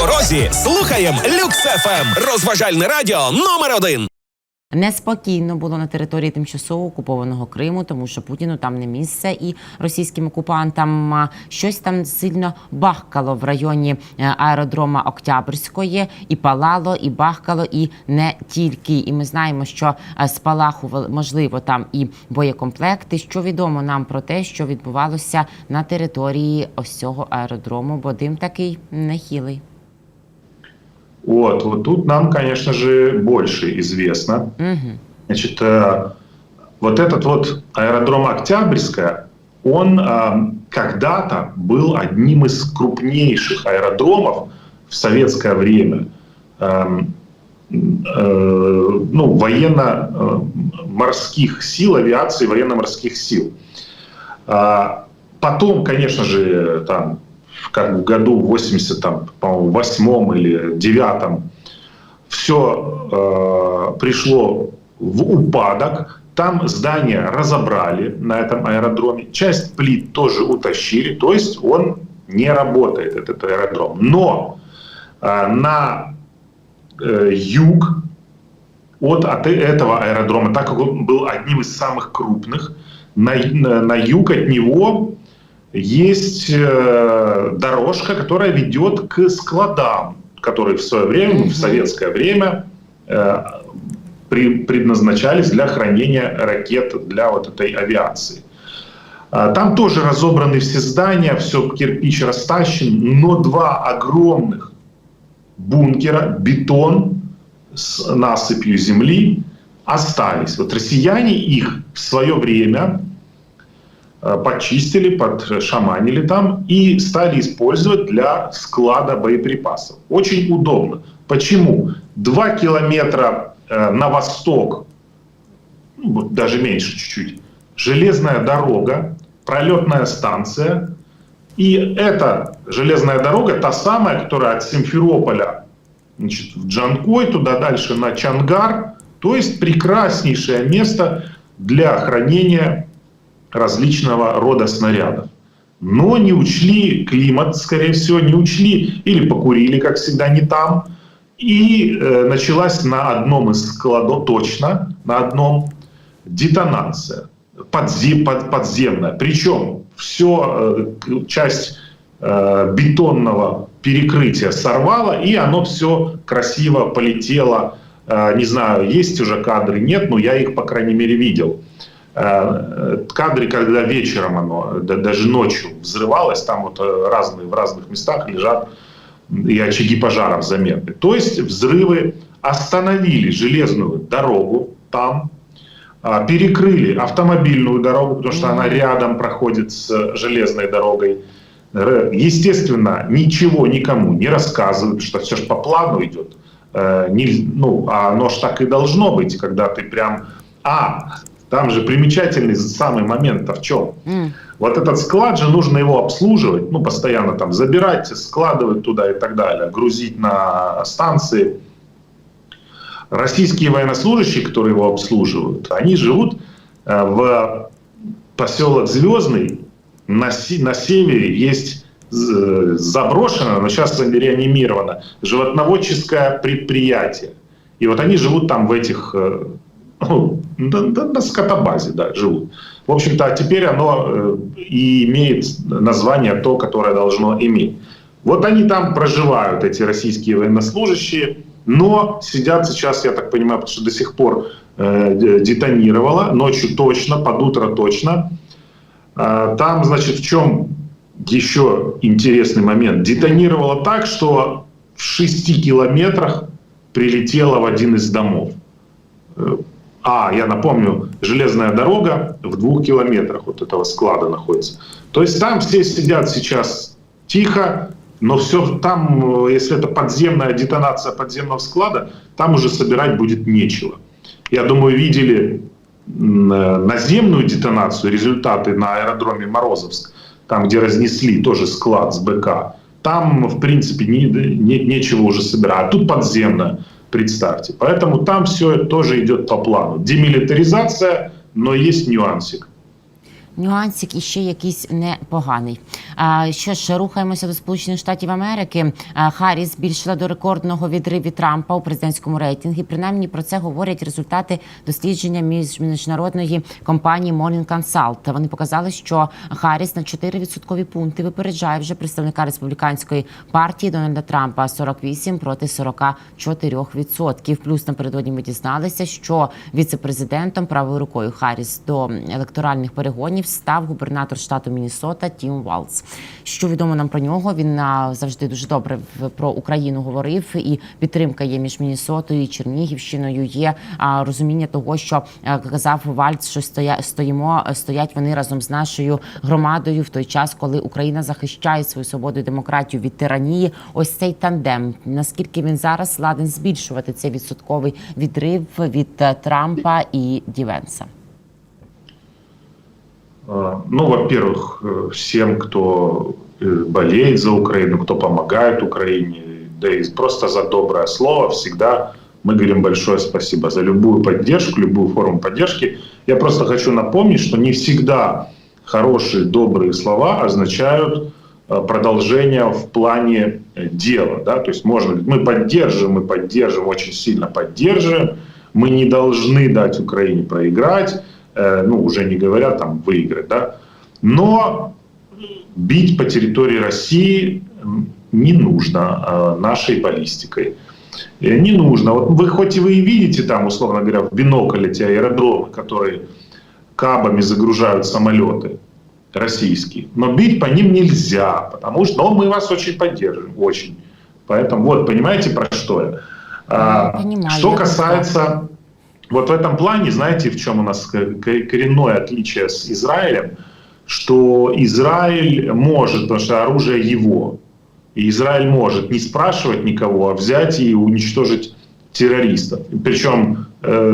дорозі слухаєм Люкс ФМ. Розважальне радіо номер один. Неспокійно було на території тимчасово окупованого Криму, тому що Путіну там не місце, і російським окупантам щось там сильно бахкало в районі е, аеродрома Октябрської, і палало, і бахкало, і не тільки. І ми знаємо, що е, спалахували можливо там і боєкомплекти. Що відомо нам про те, що відбувалося на території ось цього аеродрому, бо дим такий нехилий. Вот, вот тут нам, конечно же, больше известно. Угу. Значит, э, вот этот вот аэродром Октябрьская, он э, когда-то был одним из крупнейших аэродромов в советское время. Э, э, ну, военно-морских сил, авиации военно-морских сил. Потом, конечно же, там как в году 80, там, по-моему, восьмом или девятом все э, пришло в упадок. Там здание разобрали на этом аэродроме. Часть плит тоже утащили. То есть он не работает, этот аэродром. Но э, на э, юг от, от этого аэродрома, так как он был одним из самых крупных, на, на, на юг от него есть э, дорожка, которая ведет к складам, которые в свое время, в советское время э, предназначались для хранения ракет для вот этой авиации. А, там тоже разобраны все здания, все кирпич растащен, но два огромных бункера, бетон с насыпью земли остались. Вот россияне их в свое время почистили, подшаманили там и стали использовать для склада боеприпасов. Очень удобно. Почему? Два километра э, на восток, ну, даже меньше чуть-чуть, железная дорога, пролетная станция. И эта железная дорога, та самая, которая от Симферополя значит, в Джанкой, туда дальше на Чангар, то есть прекраснейшее место для хранения различного рода снарядов. Но не учли климат, скорее всего, не учли или покурили, как всегда, не там. И э, началась на одном из складов, точно, на одном, детонация подзем, под, подземная. Причем все, э, часть э, бетонного перекрытия сорвало, и оно все красиво полетело. Э, не знаю, есть уже кадры, нет, но я их, по крайней мере, видел. Э, кадры, когда вечером оно, даже ночью взрывалось, там вот э, разные, в разных местах лежат и очаги пожаров заметны. То есть взрывы остановили железную дорогу там, а, перекрыли автомобильную дорогу, потому что она рядом проходит с железной дорогой. Естественно, ничего никому не рассказывают, что все же по плану идет. Э, ну, а оно ж так и должно быть, когда ты прям... А, там же примечательный самый момент-то в чем? Mm. Вот этот склад же нужно его обслуживать, ну, постоянно там забирать, складывать туда и так далее, грузить на станции. Российские военнослужащие, которые его обслуживают, они живут э, в поселок Звездный, на, на севере есть заброшено, но сейчас реанимировано, животноводческое предприятие. И вот они живут там в этих э, ну, на, на скотобазе да, живут. В общем-то, а теперь оно э, и имеет название то, которое должно иметь. Вот они там проживают, эти российские военнослужащие, но сидят сейчас, я так понимаю, потому что до сих пор э, детонировало, ночью точно, под утро точно. Э, там, значит, в чем еще интересный момент? Детонировало так, что в шести километрах прилетело в один из домов. Э, а, я напомню, железная дорога в двух километрах от этого склада находится. То есть там все сидят сейчас тихо, но все там, если это подземная детонация подземного склада, там уже собирать будет нечего. Я думаю, видели наземную детонацию, результаты на аэродроме Морозовск, там, где разнесли тоже склад с БК. Там, в принципе, не, не, нечего уже собирать. А тут подземная представьте. Поэтому там все тоже идет по плану. Демилитаризация, но есть нюансик. Нюансик і ще якийсь непоганий. А, що ж, рухаємося до Сполучених Штатів Америки. Харріс збільшила до рекордного відриві Трампа у президентському рейтингі. Принаймні про це говорять результати дослідження між міжнародної компанії Morning Consult. Вони показали, що Харріс на 4 відсоткові пункти випереджає вже представника республіканської партії Дональда Трампа 48 проти 44 відсотків. Плюс напередодні ми дізналися, що віце-президентом правою рукою Харріс до електоральних перегонів став губернатор штату Міннесота Тім Валц. Що відомо нам про нього? Він завжди дуже добре про Україну говорив, і підтримка є між Міннесотою і Чернігівщиною. Є розуміння того, що казав Вальц, що стоя, стоїмо, стоять вони разом з нашою громадою в той час, коли Україна захищає свою свободу і демократію від тиранії. Ось цей тандем. Наскільки він зараз ладен збільшувати цей відсотковий відрив від е, Трампа і Дівенса? Э, Ну, во-первых, э, всем, кто э, болеет за Украину, кто помогает Украине, да и просто за доброе слово, всегда мы говорим большое спасибо за любую поддержку, любую форму поддержки. Я просто хочу напомнить, что не всегда хорошие, добрые слова означают э, продолжение в плане дела. Да? То есть можно говорить, мы поддерживаем, мы поддерживаем, очень сильно поддерживаем, мы не должны дать Украине проиграть, ну, уже не говоря там выиграть, да, но бить по территории России не нужно э, нашей баллистикой. Э, Не нужно. Вот вы хоть и вы и видите там, условно говоря, в бинокль эти аэродромы, которые кабами загружают самолеты российские, но бить по ним нельзя, потому что но мы вас очень поддерживаем, очень. Поэтому вот, понимаете, про что я? А, понимаю, что касается вот в этом плане, знаете, в чем у нас к- к- коренное отличие с Израилем, что Израиль может, потому что оружие его, и Израиль может не спрашивать никого, а взять и уничтожить террористов. Причем э,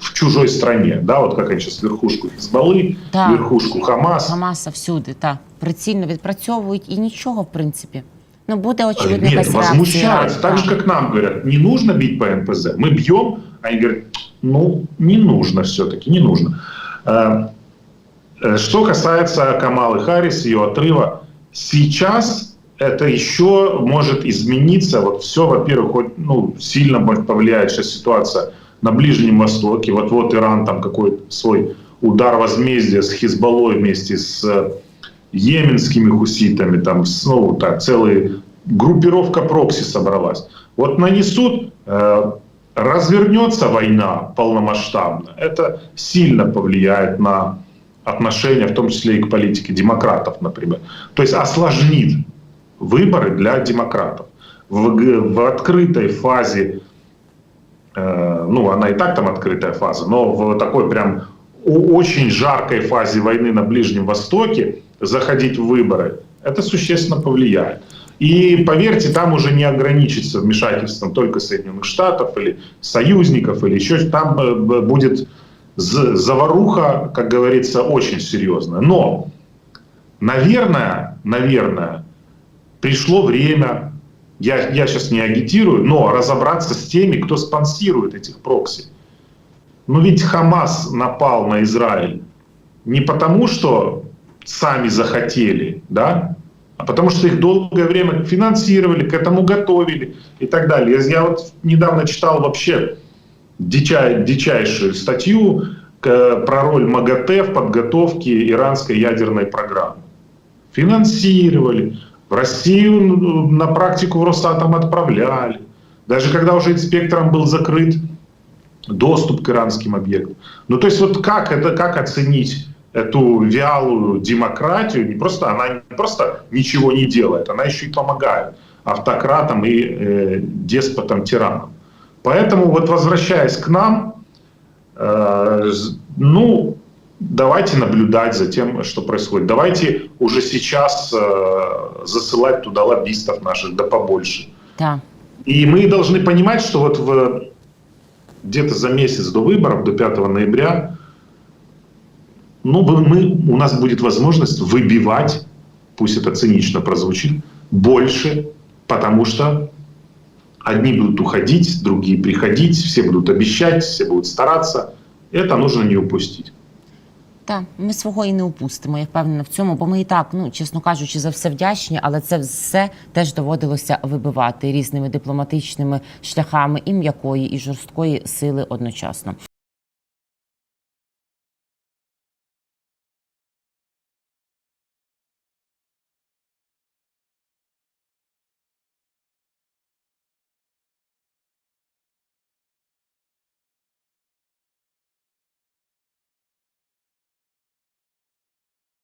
в чужой стране, да, вот как они сейчас верхушку Хизбаллы, Да. верхушку Хамас. Хамаса всюди та прицільно відпрацьовують і нічого, в принципі. Ну буде очевидно Нет, якась реакція. возмущаются. Так же, как нам говорят, не нужно бить по НПЗ. Мы бьем, а они говорят, ну, не нужно все-таки, не нужно. Э, э, Что касается Камалы Харрис, ее отрыва, сейчас это еще может измениться. Вот все, во-первых, ну, сильно повлиять сейчас ситуация на Ближнем Востоке. Вот-вот Иран там какой-то свой удар возмездия с Хизбаллой вместе с э, йеменскими хуситами, там с- ну, так, целая группировка прокси собралась. Вот нанесут, э, развернется война полномасштабно, это сильно повлияет на отношения, в том числе и к политике демократов, например. То есть осложнит выборы для демократов. В, в открытой фазе, э, ну, она и так там открытая фаза, но в такой прям очень жаркой фазе войны на Ближнем Востоке заходить в выборы, это существенно повлияет. И поверьте, там уже не ограничится вмешательством только Соединенных Штатов или союзников, или еще там э, будет заваруха, как говорится, очень серьезная. Но, наверное, наверное, пришло время, я, я сейчас не агитирую, но разобраться с теми, кто спонсирует этих прокси. Ну ведь Хамас напал на Израиль не потому, что сами захотели, да, а потому что их долгое время финансировали, к этому готовили и так далее. Я, вот недавно читал вообще дичай, дичайшую статью к- про роль МАГАТЭ в подготовке иранской ядерной программы. Финансировали. В Россию на практику в Росатом отправляли. Даже когда уже инспектором был закрыт доступ к иранским объектам. Ну, то есть вот как это, как оценить эту вялую демократию? Не просто она не просто ничего не делает, она еще и помогает автократам и э, деспотам, тиранам. Поэтому вот возвращаясь к нам, э, ну, давайте наблюдать за тем, что происходит. Давайте уже сейчас э, засылать туда лоббистов наших, да побольше. Та. И мы должны понимать, что вот в, где-то за месяц до выборов, до 5 ноября, ну, мы, у нас будет возможность выбивать, пусть это цинично прозвучит, больше, потому что одни будут уходить, другие приходить, все будут обещать, все будут стараться. Это нужно не упустить. Так, ми свого і не упустимо, я впевнена в цьому, бо ми і так, ну чесно кажучи, за все вдячні, але це все теж доводилося вибивати різними дипломатичними шляхами і м'якої, і жорсткої сили одночасно.